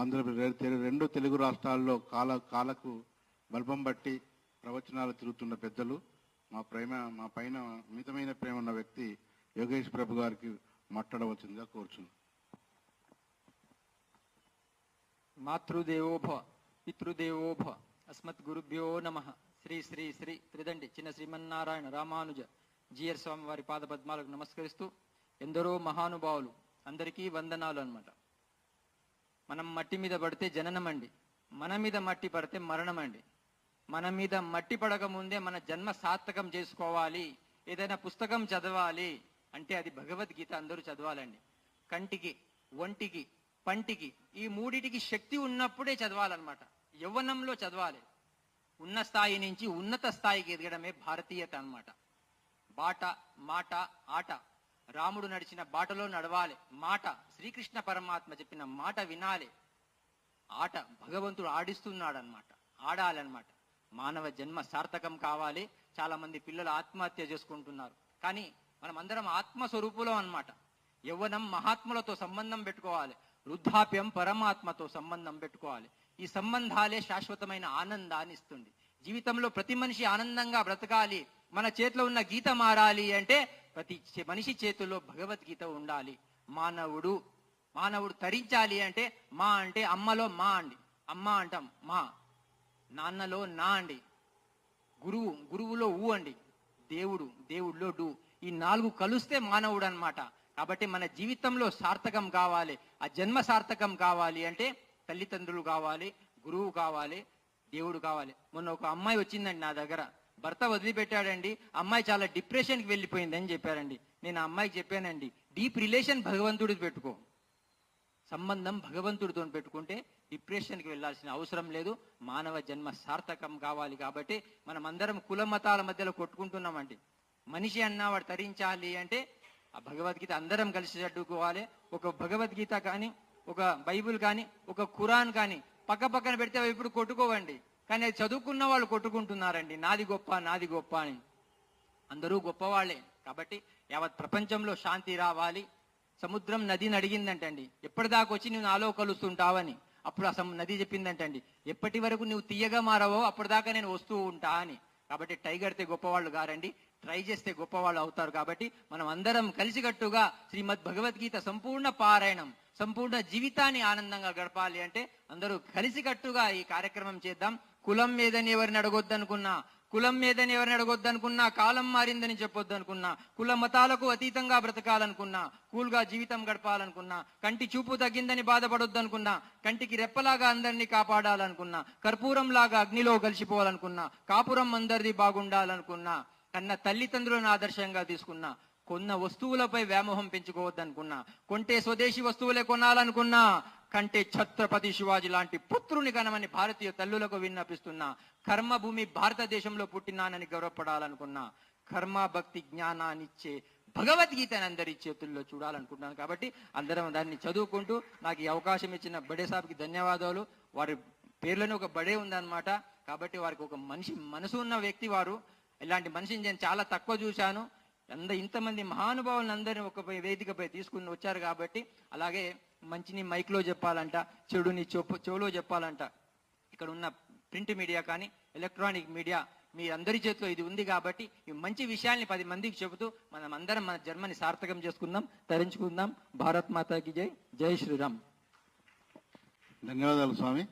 ఆంధ్రప్రదేశ్ రెండు తెలుగు రాష్ట్రాల్లో కాల కాలకు బల్బం బట్టి ప్రవచనాలు తిరుగుతున్న పెద్దలు మా ప్రేమ మా పైన మితమైన ప్రేమ ఉన్న వ్యక్తి యోగేష్ ప్రభు గారికి మాట్లాడవలసిందిగా కోరుచున్నాను. మాతృదేవోభవ పితృదేవోభవ అస్మత్ గురుభ్యో నమ. శ్రీ శ్రీ శ్రీ త్రిదండి చిన్న శ్రీమన్నారాయణ రామానుజ జిఆర్ స్వామి వారి పాద పద్మాలకు నమస్కరిస్తూ ఎందరో మహానుభావులు అందరికీ వందనాలు అన్నమాట. మనం మట్టి మీద పడితే జననం అండి మన మీద మట్టి పడితే మరణం అండి మన మీద మట్టి పడక ముందే మన జన్మ సార్థకం చేసుకోవాలి. ఏదైనా పుస్తకం చదవాలి అంటే అది భగవద్గీత అందరూ చదవాలండి. కంటికి ఒంటికి పంటికి ఈ మూడిటికి శక్తి ఉన్నప్పుడే చదవాలన్నమాట. యవ్వనంలో చదవాలి. ఉన్న స్థాయి నుంచి ఉన్నత స్థాయికి ఎదగడమే భారతీయత అన్నమాట. బాట మాట ఆట రాముడు నడిచిన బాటలో నడవాలి. మాట శ్రీకృష్ణ పరమాత్మ చెప్పిన మాట వినాలి. ఆట భగవంతుడు ఆడిస్తున్నాడు అనమాట ఆడాలన్నమాట. మానవ జన్మ సార్థకం కావాలి. చాలా మంది పిల్లలు ఆత్మహత్య చేసుకుంటున్నారు. కానీ మనం అందరం ఆత్మ అనమాట అన్నమాట. యవ్వనం మహాత్ములతో సంబంధం పెట్టుకోవాలి. వృద్ధాప్యం పరమాత్మతో సంబంధం పెట్టుకోవాలి. ఈ సంబంధాలే శాశ్వతమైన ఆనందాన్ని ఇస్తుంది. జీవితంలో ప్రతి మనిషి ఆనందంగా బ్రతకాలి. మన చేతిలో ఉన్న గీత మారాలి అంటే ప్రతి మనిషి చేతుల్లో భగవద్గీత ఉండాలి. మానవుడు మానవుడు తరించాలి అంటే మా అంటే అమ్మలో మా అండి. అమ్మ అంటాం మా. నాన్నలో నా అండి. గురువు గురువులో ఊ అండి. దేవుడు దేవుడిలో డు. ఈ నాలుగు కలిస్తే మానవుడు అన్నమాట కాబట్టి మన జీవితంలో సార్థకం కావాలి. ఆ జన్మ సార్థకం కావాలి అంటే తల్లిదండ్రులు కావాలి గురువు కావాలి దేవుడు కావాలి. మొన్న ఒక అమ్మాయి వచ్చిందండి నా దగ్గర. భర్త వదిలిపెట్టాడండి అమ్మాయి చాలా డిప్రెషన్కి వెళ్ళిపోయిందని చెప్పారండి. నేను అమ్మాయికి చెప్పానండి డీప్ రిలేషన్ భగవంతుడికి పెట్టుకో. సంబంధం భగవంతుడితో పెట్టుకుంటే డిప్రెషన్కి వెళ్ళాల్సిన అవసరం లేదు. మానవ జన్మ సార్థకం కావాలి కాబట్టి మనం అందరం కుల మతాల మధ్యలో కొట్టుకుంటున్నామండి. మనిషి అన్న వాడు తరించాలి అంటే ఆ భగవద్గీత అందరం కలిసి చదువుకోవాలి. ఒక భగవద్గీత కానీ ఒక బైబిల్ కానీ ఒక ఖురాన్ కానీ పక్క పక్కన పెడితే అవి ఇప్పుడు కొట్టుకోవండి. కానీ అది చదువుకున్న వాళ్ళు కొట్టుకుంటున్నారండి. నాది గొప్ప నాది గొప్ప అని. అందరూ గొప్పవాళ్ళే కాబట్టి యావత్ ప్రపంచంలో శాంతి రావాలి. సముద్రం నదిని అడిగిందంటండి. ఎప్పటిదాకా వచ్చి నువ్వు నాలో కలుస్తుంటావని. అప్పుడు ఆ నది చెప్పిందంటండి. ఎప్పటి వరకు నువ్వు తీయగా మారవో అప్పటిదాకా నేను వస్తూ ఉంటా అని. కాబట్టి టైగర్తే గొప్పవాళ్ళు గారండి ట్రై చేస్తే గొప్పవాళ్ళు అవుతారు కాబట్టి మనం అందరం కలిసికట్టుగా శ్రీమద్ భగవద్గీత సంపూర్ణ పారాయణం సంపూర్ణ జీవితాన్ని ఆనందంగా గడపాలి అంటే అందరూ కలిసికట్టుగా ఈ కార్యక్రమం చేద్దాం. కులం మీదని ఎవరిని అడగొద్దనుకున్నా కులం మీదని ఎవరిని అడగొద్దనుకున్నా కాలం మారిందని చెప్పొద్దు అనుకున్నా కుల మతాలకు అతీతంగా బ్రతకాలనుకున్నా కూల్గా జీవితం గడపాలనుకున్నా కంటి చూపు తగ్గిందని బాధపడొద్దు అనుకున్నా కంటికి రెప్పలాగా అందరినీ కాపాడాలనుకున్నా కర్పూరంలాగా అగ్నిలో కలిసిపోవాలనుకున్నా కాపురం అందరిది బాగుండాలనుకున్నా కన్న తల్లిదండ్రులను ఆదర్శంగా తీసుకున్నా కొన్న వస్తువులపై వ్యామోహం పెంచుకోవద్దనుకున్నా కొంటే స్వదేశీ వస్తువులే కొనాలనుకున్నా కంటే ఛత్రపతి శివాజీ లాంటి పుత్రుని గణమని భారతీయ తల్లులకు విన్నపిస్తున్నా కర్మభూమి భారతదేశంలో పుట్టినానని గౌరవపడాలనుకున్నా కర్మ భక్తి జ్ఞానాన్నిచ్చే భగవద్గీతని అందరి చేతుల్లో చూడాలనుకుంటున్నాను కాబట్టి అందరం దాన్ని చదువుకుంటూ నాకు ఈ అవకాశం ఇచ్చిన బడే సాబ్కి ధన్యవాదాలు. వారి పేర్లను ఒక బడే ఉందన్నమాట. కాబట్టి వారికి ఒక మనిషి మనసు ఉన్న వ్యక్తి వారు. ఇలాంటి మనిషిని నేను చాలా తక్కువ చూశాను. అంద ఇంతమంది మహానుభావులందరినీ ఒక వేదికపై తీసుకుని వచ్చారు కాబట్టి అలాగే మంచిని మైక్లో చెప్పాలంట చెడుని చెప్పు చెవులో చెప్పాలంట. ఇక్కడ ఉన్న ప్రింట్ మీడియా కానీ ఎలక్ట్రానిక్ మీడియా మీ అందరి చేతిలో ఇది ఉంది కాబట్టి ఈ మంచి విషయాల్ని పది మందికి చెబుతూ మనం అందరం మన జన్మని సార్థకం చేసుకుందాం తరించుకుందాం. భారత్ మాతాకి జై జై శ్రీరామ్. ధన్యవాదాలు స్వామి.